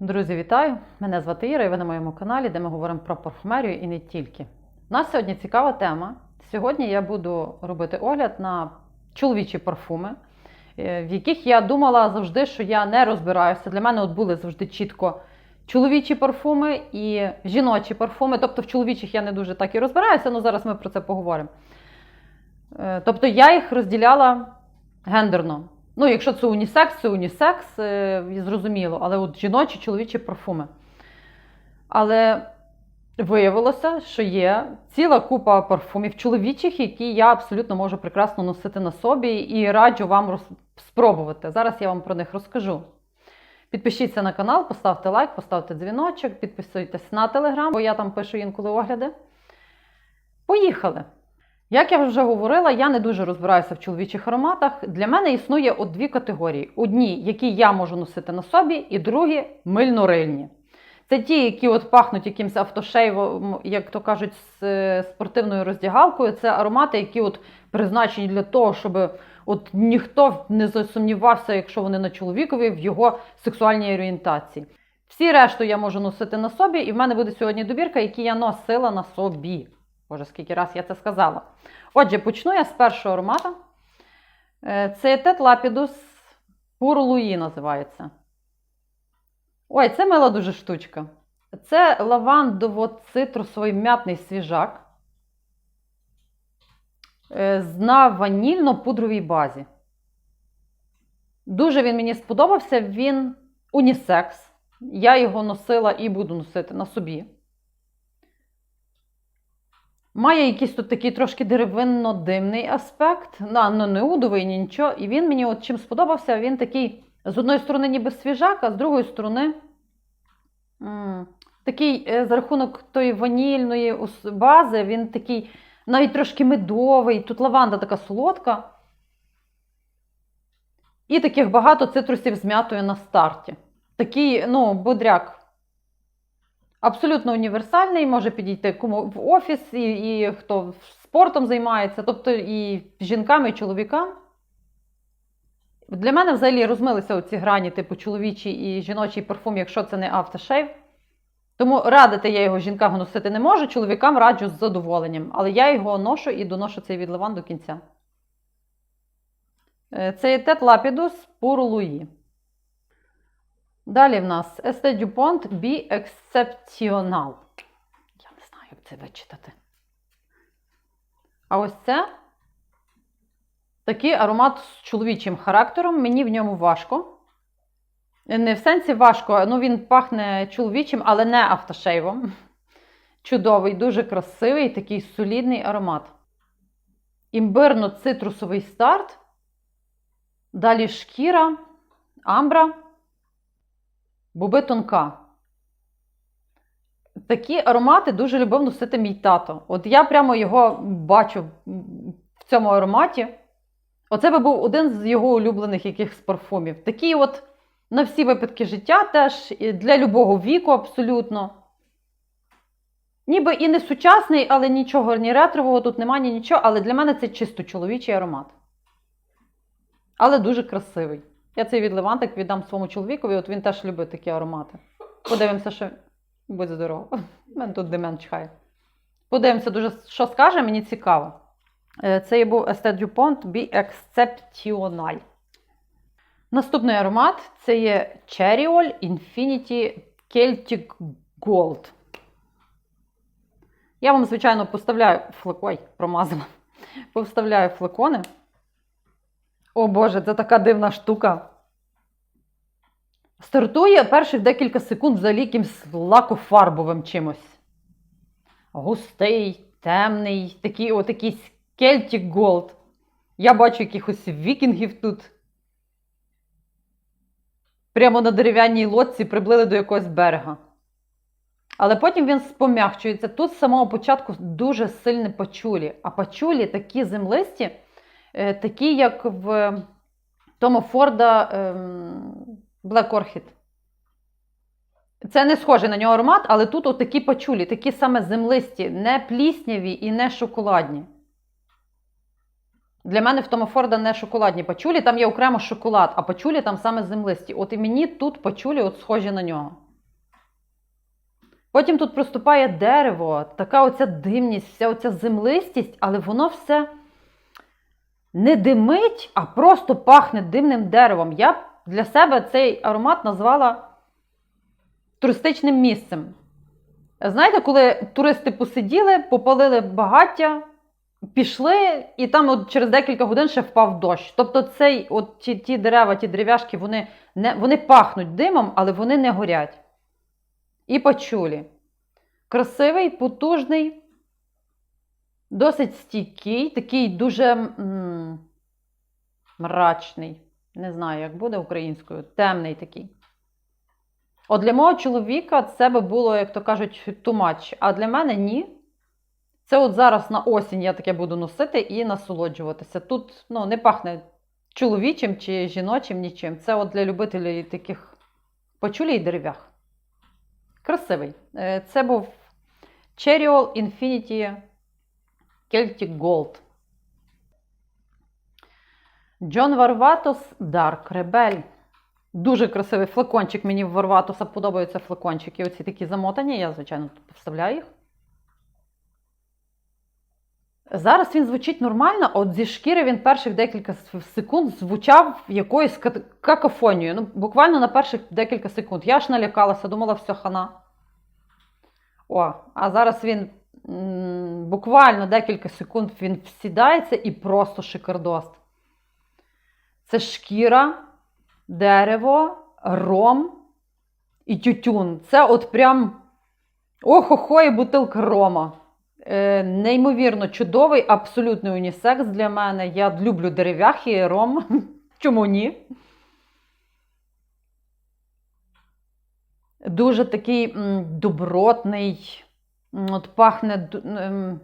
Друзі, вітаю! Мене звати Іра і ви на моєму каналі, де ми говоримо про парфумерію і не тільки. У нас сьогодні цікава тема. Сьогодні я буду робити огляд на чоловічі парфуми, е, в яких я думала завжди, що я не розбираюся. Для мене от були завжди чітко чоловічі парфуми і жіночі парфуми. Тобто в чоловічих я не дуже так і розбираюся, але зараз ми про це поговоримо. Е, Тобто я їх розділяла гендерно. Ну, якщо це унісекс, це унісекс, е, зрозуміло, але от жіночі, чоловічі парфуми. Але виявилося, що є ціла купа парфумів чоловічих, які я абсолютно можу прекрасно носити на собі і раджу вам спробувати. Зараз я вам про них розкажу. Підпишіться на канал, поставте лайк, поставте дзвіночок, підписуйтесь на телеграм, бо я там пишу інколи огляди. Поїхали! Як я вже говорила, я не дуже розбираюся в чоловічих ароматах. Для мене існує от дві категорії: одні, які я можу носити на собі, і другі мильнорильні. Це ті, які от пахнуть якимось автошейвом, як то кажуть, з е, спортивною роздягалкою. Це аромати, які от призначені для того, щоб от ніхто не засумнівався, якщо вони на чоловікові, в його сексуальній орієнтації. Всі решту я можу носити на собі, і в мене буде сьогодні добірка, які я носила на собі. Боже, скільки раз я це сказала. Отже, почну я з першого аромата. Е, Це Тет Лапідус Пур Луї називається. Ой, це мила дуже штучка. Це лавандово-цитрусовий м'ятний свіжак е, на ванільно-пудровій базі. Дуже він мені сподобався. Він унісекс. Я його носила і буду носити на собі. Має якийсь тут такий трошки деревинно-димний аспект, на, ну, не удовий, ні нічого. І він мені от чим сподобався, він такий, з одної сторони, ніби свіжак, а з другої сторони м, такий е, за рахунок тої ванільної бази, він такий навіть трошки медовий. Тут лаванда така солодка. І таких багато цитрусів з м'ятою на старті. Такий, ну, бодряк. Абсолютно універсальний, може підійти кому в офіс, і, і хто спортом займається, тобто і жінкам, і чоловікам. Для мене взагалі розмилися оці грані, типу чоловічий і жіночий парфум, якщо це не автошейв. Тому радити я його жінкам носити не можу, чоловікам раджу з задоволенням. Але я його ношу і доношу цей відливан до кінця. Е, Це є Тет Лапідус Пур Луї. Далі в нас Esté Dupont Be Exceptional. Я не знаю, як це вичитати. А ось це такий аромат з чоловічим характером. Мені в ньому важко. Не в сенсі важко, ну він пахне чоловічим, але не автошейвом. Чудовий, дуже красивий, такий солідний аромат. Імбирно-цитрусовий старт. Далі шкіра, амбра. Боби тонка. Такі аромати дуже любив носити мій тато. От я прямо його бачу в цьому ароматі. Оце би був один з його улюблених якихось парфумів. Такий от на всі випадки життя теж для любого віку абсолютно. Ніби і не сучасний, але нічого ні ретрового тут немає, ні нічого. Але для мене це чисто чоловічий аромат. Але дуже красивий. Я цей відливантик віддам своєму чоловікові, от він теж любить такі аромати. Подивимося, що будь здорово. У мене тут демен чхає. Подивимося, дуже, що скаже, мені цікаво. Е, Це був Estet Dupont Be Exceptional. Наступний аромат це є Cherryol Infinity Celtic Gold. Я вам, звичайно, поставляю флакон. Промазала. Поставляю флакони. О Боже, це така дивна штука. Стартує перших декілька секунд взагалі якимсь лакофарбовим чимось. Густий, темний, такий от якийсь Celtic. Я бачу якихось вікінгів тут. Прямо на дерев'яній лодці приплили до якогось берега. Але потім він спом'якчується. Тут з самого початку дуже сильні пачулі. А пачулі такі землисті, такі, як в Тома Форда ем, Black Orchid. Це не схожий на нього аромат, але тут такі пачулі, такі саме землисті, не плісняві і не шоколадні. Для мене в Тома Форда не шоколадні пачулі, там є окремо шоколад, а пачулі там саме землисті. От і мені тут пачулі от схожі на нього. Потім тут проступає дерево, така оця димність, вся оця землистість, але воно все не димить, а просто пахне димним деревом. Я для себе цей аромат назвала туристичним місцем. Знаєте, коли туристи посиділи, попалили багаття, пішли, і там от через декілька годин ще впав дощ. Тобто цей, от ті, ті дерева, ті дерев'яшки, вони, не, вони пахнуть димом, але вони не горять. І пачулі. Красивий, потужний, досить стійкий, такий дуже мрачний. Не знаю, як буде українською, темний такий. От для мого чоловіка це би було, як то кажуть, too much. А для мене ні. Це от зараз на осінь я таке буду носити і насолоджуватися. Тут ну, не пахне чоловічим чи жіночим нічим. Це от для любителів таких почулій дерев'ях. Красивий. Е, Це був Cherryol Infinity Celtic Gold. Джон Варватос Dark Rebel. Дуже красивий флакончик. Мені в Варватоса подобаються флакончики. Оці такі замотані, я, звичайно, вставляю їх. Зараз він звучить нормально, от зі шкіри він перших декілька секунд звучав якоюсь ка- какофонією. Ну, буквально на перших декілька секунд. Я аж налякалася, думала, все хана. О, а зараз він м, буквально декілька секунд він всідається і просто шикардост. Це шкіра, дерево, ром і тютюн. Це от прям охо-хо і бутилка рома. Е, неймовірно чудовий, абсолютний унісекс для мене. Я люблю дерев'яхи ром. Чому ні? Дуже такий м, добротний, от пахне. ем,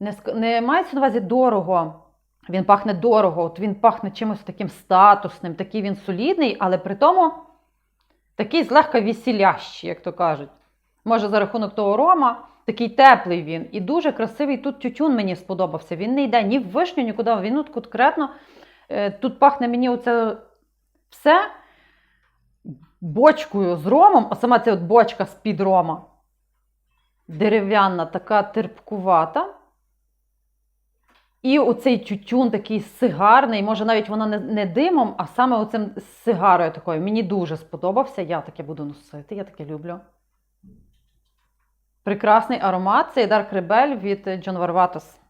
Не, не мається на увазі дорого. Він пахне дорого, от він пахне чимось таким статусним, такий він солідний, але при тому такий злегка весілящий, як то кажуть. Може, за рахунок того рома, такий теплий він. І дуже красивий тут тютюн мені сподобався. Він не йде ні в вишню, нікуди. Він от конкретно е, тут пахне мені оце все бочкою з ромом, а сама ця от бочка з-під рома. Дерев'яна, така терпкувата. І оцей тютюн такий сигарний, може навіть вона не, не димом, а саме оцим сигарою такою. Мені дуже сподобався. Я таке буду носити, я таке люблю. Прекрасний аромат. Це Dark Rebel від John Varvatos.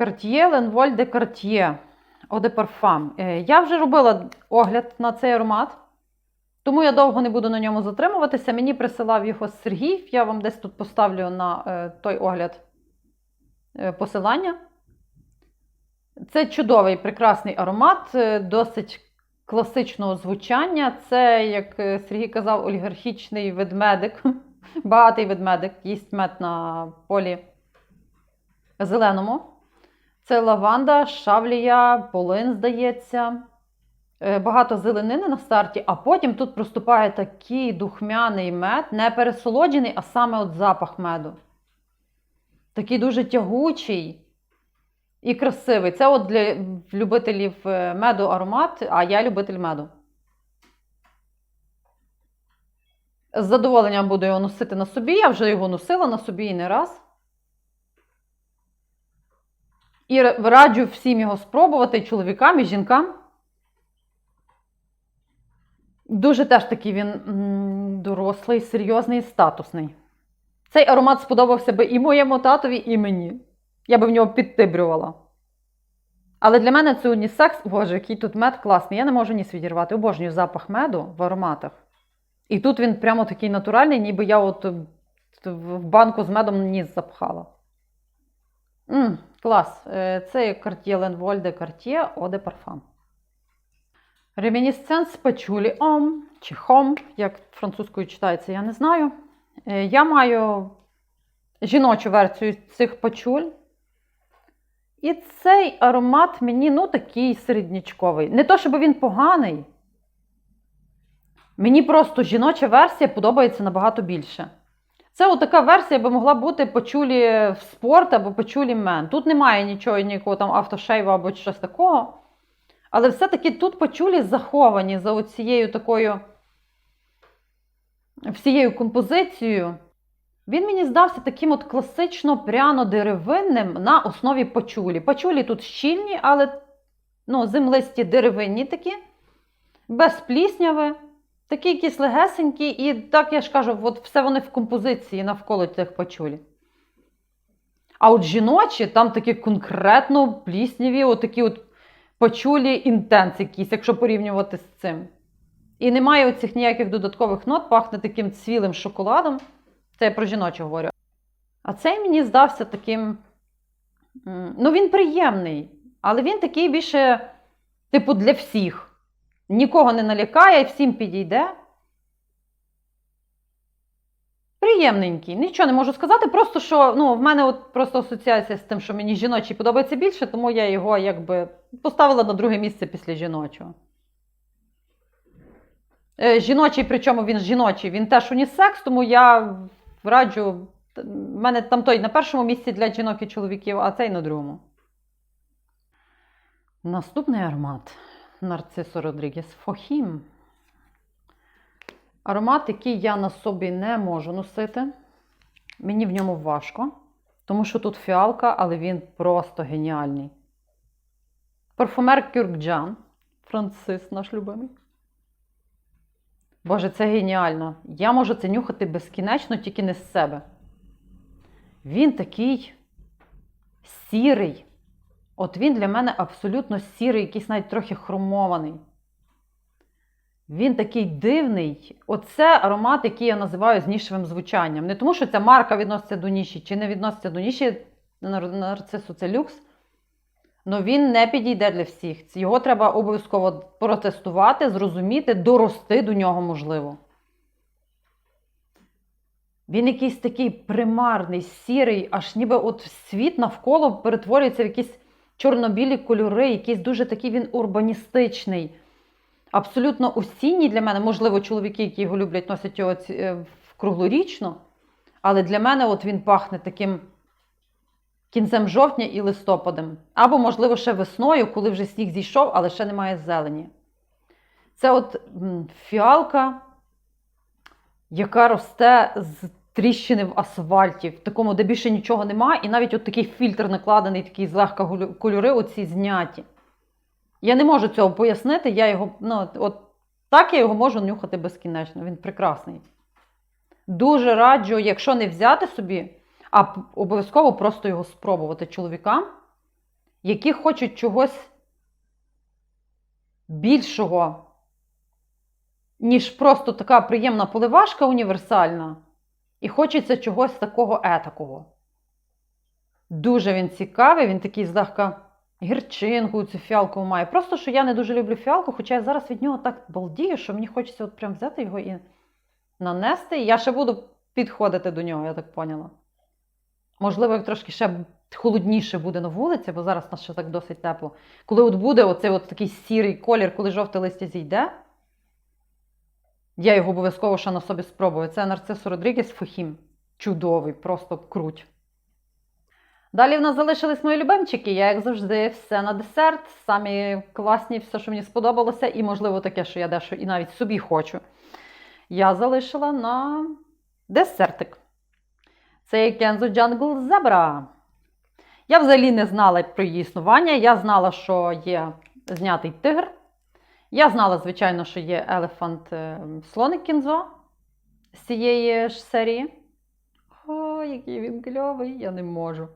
Cartier L'Envol de Cartier Eau de Parfum. Е, Я вже робила огляд на цей аромат, тому я довго не буду на ньому затримуватися. Мені присилав його Сергій. Я вам десь тут поставлю на е, той огляд е, посилання. Це чудовий, прекрасний аромат, е, досить класичного звучання. Це, як е, Сергій казав, олігархічний ведмедик, багатий ведмедик, їсть мед на полі зеленому. Це лаванда, шавлія, полин, здається. Е, Багато зеленини на старті, а потім тут проступає такий духмяний мед, не пересолоджений, а саме от запах меду. Такий дуже тягучий і красивий. Це от для любителів е, меду аромат, а я любитель меду. З задоволенням буду його носити на собі. Я вже його носила на собі і не раз. І раджу всім його спробувати і чоловікам і жінкам. Дуже теж такий він дорослий, серйозний статусний. Цей аромат сподобався би і моєму татові, і мені. Я би в нього підтибрювала. Але для мене це унісекс. Боже, який тут мед класний. Я не можу ніс відірвати. Обожнюю запах меду в ароматах. І тут він прямо такий натуральний, ніби я от е, в банку з медом ніс запхала. м клас. Е, Це Cartier de Cartier Eau de Parfum. Ремінісценс пачулі ом чи хом, як французькою читається, я не знаю. Е, Я маю жіночу версію цих пачуль. І цей аромат мені ну, такий середнячковий. Не то, щоб він поганий. Мені просто жіноча версія подобається набагато більше. Це отака версія би могла бути почулі в спорт або почулі мен. Тут немає нічого, ніякого там автошейву або щось такого. Але все-таки тут почулі заховані за оцією такою всією композицією, він мені здався таким от класично пряно-деревинним на основі пачулі. Пачулі тут щільні, але ну, землисті деревинні такі, без плісняви, такі якісь легесенькі, і так я ж кажу, от все вони в композиції навколо цих пачулі. А от жіночі, там такі конкретно плісняві, отакі от пачулі інтенс якісь, якщо порівнювати з цим. І немає оцих ніяких додаткових нот, пахне таким цвілим шоколадом. Це я про жіночу говорю. А цей мені здався таким. Ну, він приємний, але він такий більше, типу, для всіх. Нікого не налякає, всім підійде. Приємненький, нічого не можу сказати. Просто що ну, в мене от просто асоціація з тим, що мені жіночий подобається більше, тому я його якби поставила на друге місце після жіночого. Е, Жіночий, причому він жіночий, він теж унісекс, тому я раджу. В мене там той на першому місці для жінок і чоловіків, а цей на другому. Наступний аромат Нарцисо Родрігес Фохім. Аромат, який я на собі не можу носити. Мені в ньому важко, тому що тут фіалка, але він просто геніальний. Парфумер Кюркджан. Францис, наш любимий. Боже, це геніально. Я можу це нюхати безкінечно, тільки не з себе. Він такий сірий. От він для мене абсолютно сірий, якийсь навіть трохи хромований. Він такий дивний. Оце аромат, який я називаю з нішевим звучанням. Не тому, що ця марка відноситься до ніші, чи не відноситься до ніші, нар- нарцису це люкс. Але він не підійде для всіх. Його треба обов'язково протестувати, зрозуміти, дорости до нього можливо. Він якийсь такий примарний, сірий, аж ніби от світ навколо перетворюється в якісь чорно-білі кольори, якийсь дуже такий він урбаністичний. Абсолютно осінній для мене, можливо, чоловіки, які його люблять, носять його е, круглорічно. Але для мене от він пахне таким кінцем жовтня і листопадом. Або, можливо, ще весною, коли вже сніг зійшов, але ще немає зелені. Це от фіалка, яка росте з тріщини в асфальті, в такому, де більше нічого немає, і навіть от такий фільтр накладений, такі злегка кольори, оці зняті. Я не можу цього пояснити. Я його, ну, от так я його можу нюхати безкінечно. Він прекрасний. Дуже раджу, якщо не взяти собі, а обов'язково просто його спробувати чоловікам, які хочуть чогось більшого, ніж просто така приємна поливашка універсальна, і хочеться чогось такого етакого. Дуже він цікавий, він такий злегка гірчинку цю фіалкову має. Просто що я не дуже люблю фіалку, хоча я зараз від нього так балдію, що мені хочеться от прям взяти його і нанести. І я ще буду підходити до нього, я так поняла. Можливо, трошки ще холодніше буде на вулиці, бо зараз у нас ще так досить тепло. Коли от буде оцей от такий сірий колір, коли жовте листя зійде, я його обов'язково ще на собі спробую. Це Нарцисо Родрігес Фохім. Чудовий, просто круть. Далі в нас залишились мої любимчики. Я, як завжди, все на десерт. Самі класні, все, що мені сподобалося, і, можливо, таке, що я дещо і навіть собі хочу. Я залишила на десертик. Це є Jungle Zebra. Я взагалі не знала про її існування. Я знала, що є знятий тигр. Я знала, звичайно, що є елефант е, слоник кінзо з цієї ж серії. О, який він кльовий, я не можу.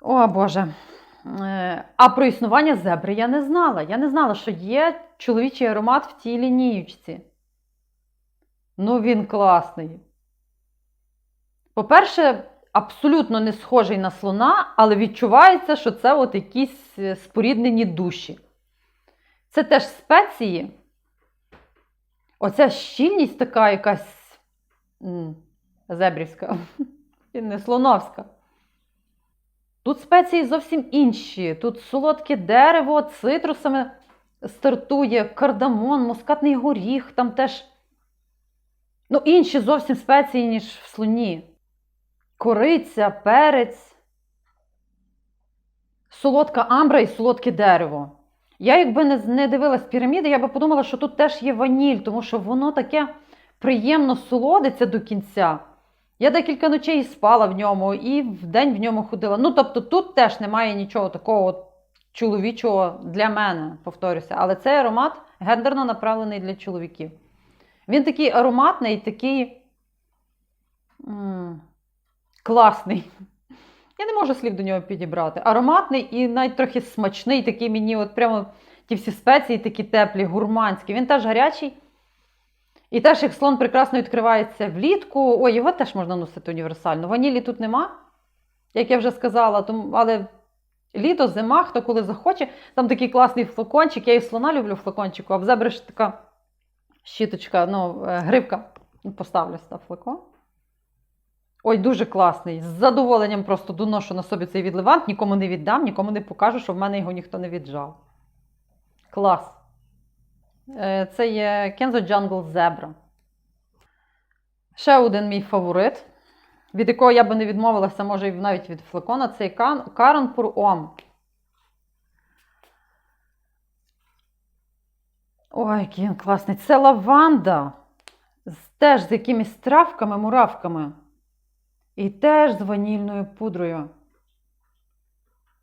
О, Боже. Е, А про існування зебри я не знала. Я не знала, що є чоловічий аромат в цій лініючці. Ну, він класний. По-перше, абсолютно не схожий на слона, але відчувається, що це от якісь е, споріднені душі. Це теж спеції. Оця щільність така якась зебрівська, і не слоновська. Тут спеції зовсім інші. Тут солодке дерево, цитрусами стартує, кардамон, мускатний горіх, там теж ну, інші зовсім спеції, ніж в слоні. Кориця, перець, солодка амбра і солодке дерево. Я, якби не, дивилась піраміди, я би подумала, що тут теж є ваніль, тому що воно таке приємно солодиться до кінця. Я декілька ночей спала в ньому і вдень в ньому ходила. Ну, тобто, тут теж немає нічого такого чоловічого для мене, повторюся. Але цей аромат гендерно направлений для чоловіків. Він такий ароматний, такий класний. Я не можу слів до нього підібрати. Ароматний і навіть трохи смачний, такий мені, от прямо ті всі спеції такі теплі, гурманські. Він теж гарячий. І теж як слон прекрасно відкривається влітку. Ой, його теж можна носити універсально. Ванілі тут нема, як я вже сказала, але літо, зима, хто коли захоче. Там такий класний флакончик. Я і слона люблю флакончику, а в зебри ж така щіточка, ну, е, гривка. Поставлю сюди флакон. Ой, дуже класний. З задоволенням просто доношу на собі цей відливант, нікому не віддам, нікому не покажу, що в мене його ніхто не віджав. Клас. Е, Це є Kenzo Jungle Zebra. Ще один мій фаворит, від якого я би не відмовилася, може, і навіть від флакона, це Pur Om. Ой, який він класний. Це лаванда. Теж з якимись травками, муравками. І теж з ванільною пудрою.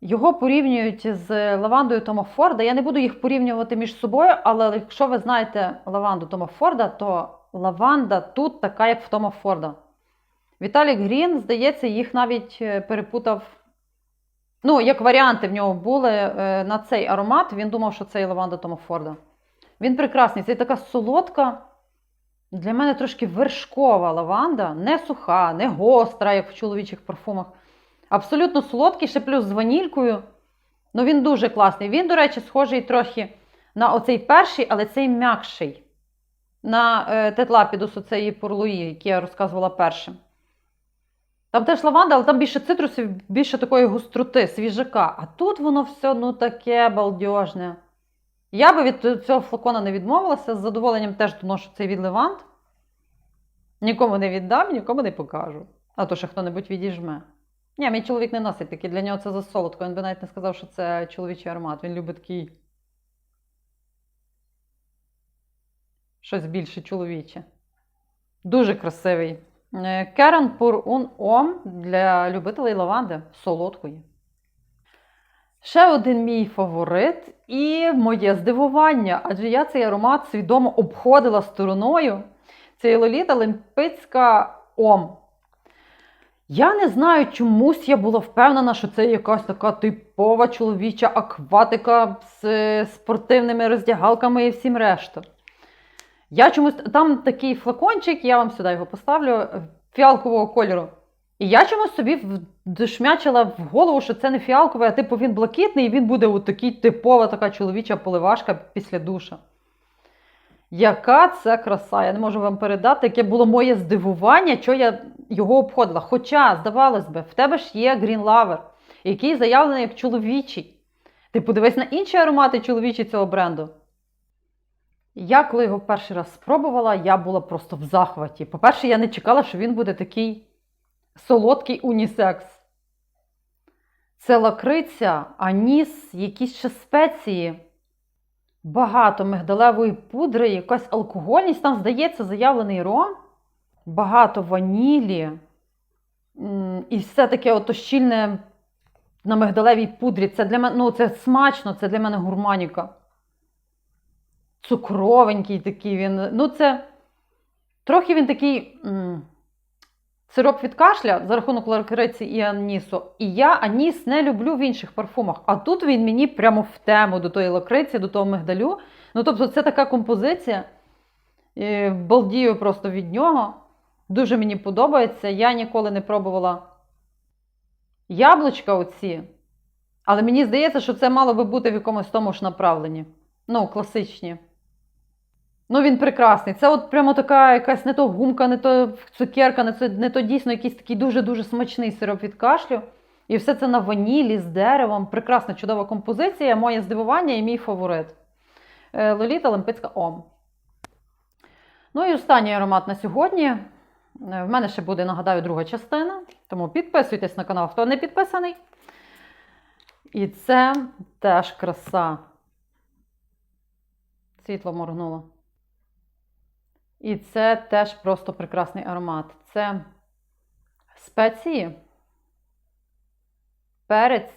Його порівнюють з лавандою Тома Форда. Я не буду їх порівнювати між собою, але якщо ви знаєте лаванду Тома Форда, то лаванда тут така, як в Тома Форда. Віталік Грін, здається, їх навіть е, перепутав. Ну, як варіанти в нього були е, на цей аромат, він думав, що це і лаванда Тома Форда. Він прекрасний. Це така солодка, для мене трошки вершкова лаванда, не суха, не гостра, як в чоловічих парфумах. Абсолютно солодкий, ще плюс з ванількою. Ну, він дуже класний. Він, до речі, схожий трохи на оцей перший, але цей м'якший. На е, тетлапідус оцеї порлуї, який я розказувала першим. Там теж лаванда, але там більше цитрусів, більше такої густроти, свіжака. А тут воно все ну таке балдежне. Я би від цього флакона не відмовилася, з задоволенням теж доношу цей відливант. Нікому не віддам, нікому не покажу. А то ще хто-небудь відіжме. Ні, мій чоловік не носить такий, для нього це за солодко. Він би навіть не сказав, що це чоловічий аромат. Він любить такий. Щось більше чоловіче. Дуже красивий. Керен Pur Un Om для любителей лаванди солодкої. Ще один мій фаворит і моє здивування, адже я цей аромат свідомо обходила стороною. Це Лоліта Лимпицька Ом. Я не знаю, чомусь я була впевнена, що це якась така типова чоловіча акватика з спортивними роздягалками і всім решта. Я чомусь там такий флакончик, я вам сюди його поставлю, фіалкового кольору. І я чомусь собі дошмячила в голову, що це не фіалковий, а типу він блакитний, і він буде от такий типова така чоловіча поливашка після душа. Яка це краса! Я не можу вам передати, яке було моє здивування, що я його обходила. Хоча, здавалось би, в тебе ж є Green Lover, який заявлений як чоловічий. Ти подивись на інші аромати чоловічі цього бренду. Я, коли його перший раз спробувала, я була просто в захваті. По-перше, я не чекала, що він буде такий солодкий унісекс. Це лакриця, аніс, якісь ще спеції. Багато мигдалевої пудри, якась алкогольність. Там, здається, заявлений ром, багато ванілі. І все таке ото щільне на мигдалевій пудрі. Це для мене ну, це смачно, це для мене гурманіка. Цукровенький такий він. Ну, це трохи він такий сироп від кашля за рахунок лакриці і анісу. І я аніс не люблю в інших парфумах. А тут він мені прямо в тему до тої лакриці, до того мигдалю. Ну, тобто, це така композиція. Балдію просто від нього. Дуже мені подобається. Я ніколи не пробувала яблучка оці. Але мені здається, що це мало би бути в якомусь тому ж направленні. Ну, класичні. Ну, він прекрасний. Це от прямо така якась не то гумка, не то цукерка, не то, не то дійсно якийсь такий дуже-дуже смачний сироп від кашлю. І все це на ванілі з деревом. Прекрасна, чудова композиція, моє здивування і мій фаворит. Е, Лоліта Лемпицька Ом. Ну і останній аромат на сьогодні. Е, В мене ще буде, нагадаю, друга частина. Тому підписуйтесь на канал, хто не підписаний. І це теж краса. Світло моргнуло. І це теж просто прекрасний аромат. Це спеції, перець.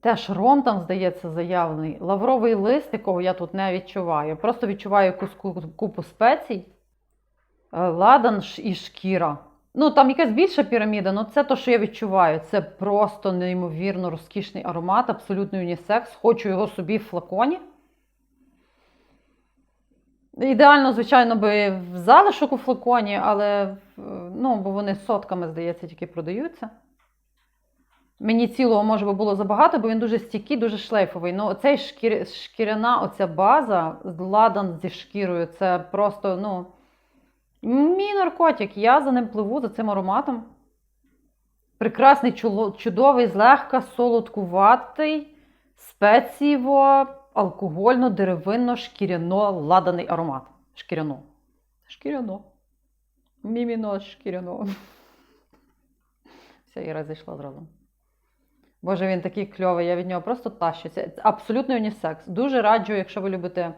Теж ром там, здається, заявлений. Лавровий лист, якого я тут не відчуваю. Просто відчуваю якусь купу спецій. Е, Ладан і шкіра. Ну, там якась більша піраміда, але це те, що я відчуваю. Це просто неймовірно розкішний аромат, абсолютний унісекс. Хочу його собі в флаконі. Ідеально, звичайно, би в залишок у флаконі, але е, ну, бо вони сотками, здається, тільки продаються. Мені цілого може би було забагато, бо він дуже стійкий, дуже шлейфовий. Ну, оцей шкір... шкіряна оця база ладан зі шкірою, це просто, ну, мій наркотик. Я за ним пливу, за цим ароматом. Прекрасний, чудовий, злегка, солодкуватий, спецієво, алкогольно, деревинно, шкіряно, ладаний аромат. Шкіряно. Шкіряно. Міміно, шкіряно. Все, Іра зайшла зразу. Боже, він такий кльовий, я від нього просто тащуся. Це абсолютний унісекс. Дуже раджу, якщо ви любите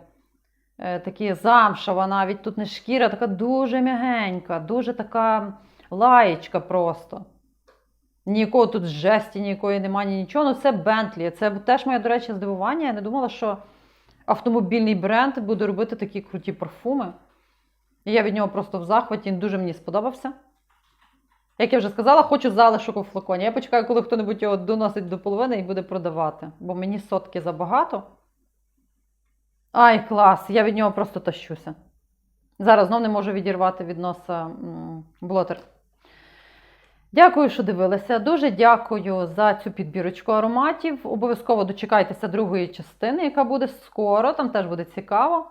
е, такі замшева, навіть тут не шкіра, така дуже м'ягенька, дуже така лаєчка просто. Ніякого тут жесті, ніякої немає, ні нічого. Ну, це Бентлі. Це теж моє, до речі, здивування. Я не думала, що автомобільний бренд буде робити такі круті парфуми. І я від нього просто в захваті, він дуже мені сподобався. Як я вже сказала, хочу залишок у флаконі. Я почекаю, коли хто-небудь його доносить до половини і буде продавати, бо мені сотки забагато. Ай, клас! Я від нього просто тащуся. Зараз знов не можу відірвати від носа блотер. Дякую, що дивилися. Дуже дякую за цю підбірочку ароматів. Обов'язково дочекайтеся другої частини, яка буде скоро. Там теж буде цікаво.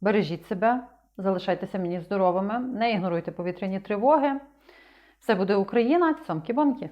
Бережіть себе, залишайтеся мені здоровими, не ігноруйте повітряні тривоги. Все буде Україна, цьомкі-бомки.